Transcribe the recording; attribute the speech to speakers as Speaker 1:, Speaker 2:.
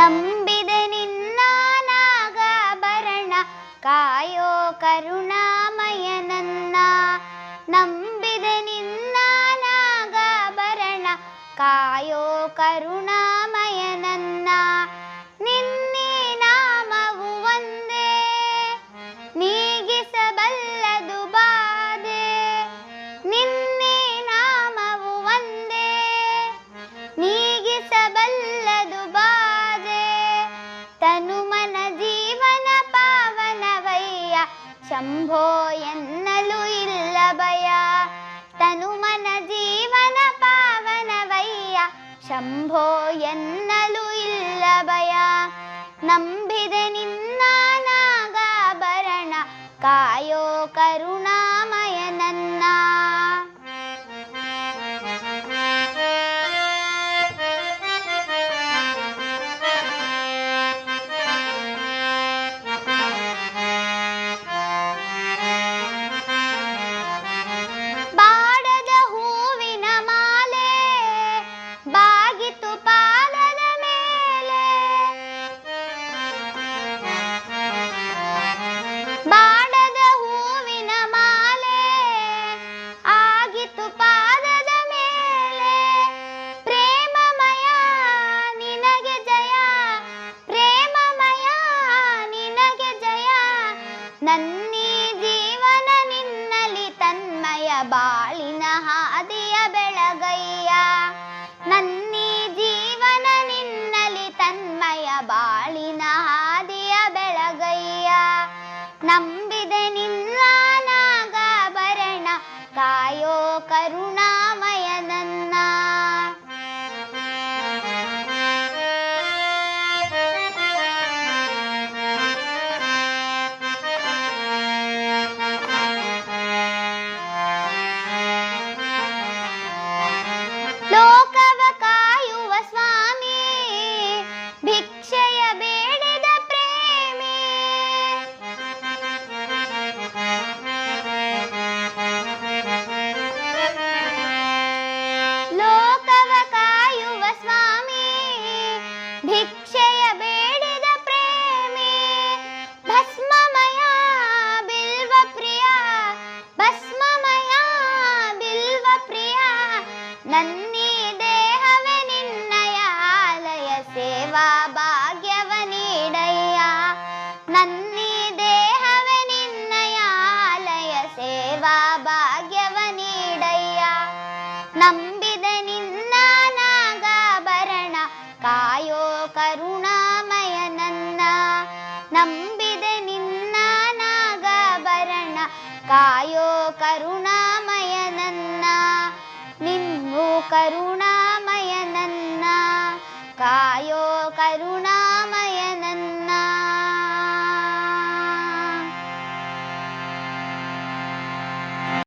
Speaker 1: ನಂಬಿದೆ ನಿನ್ನ ನಾಗಾಭರಣ ಕಾಯೋ ಕರುಣಾಮಯ ನನ್ನ ನಂಬಿದೆ ನಿನ್ನ ನಾಗಾಭರಣ ಕಾಯೋ ಕರುಣಾಮಯ ನನ್ನ ನಿನ್ನೆ ಶಂಭೋ ಎನ್ನಲು ಇಲ್ಲ ಭಯ ತನು ಮನ ಜೀವನ ಪಾವನವಯ್ಯ ಶಂಭೋ ಎನ್ನಲು ಇಲ್ಲ ಭಯ ನನ್ನೀ ಜೀವನ ನಿನ್ನಲಿ ತನ್ಮಯ ಬಾಳಿನ ಹಾದಿಯ ಬೆಳಗಯ್ಯ. ನನ್ನೀ ಜೀವನ ನಿನ್ನಲಿ ತನ್ಮಯ ಬಾಳಿನ ಹಾದಿಯ ಬೆಳಗಯ್ಯ. ನಂಬಿದೆ भिक ಕಾಯೋ ಕರುಣಾಮಯ ನನ್ನ ನಿನ್ನು ಕರುಣಾಮಯ ನನ್ನ ಕಾಯೋ ಕರುಣಾ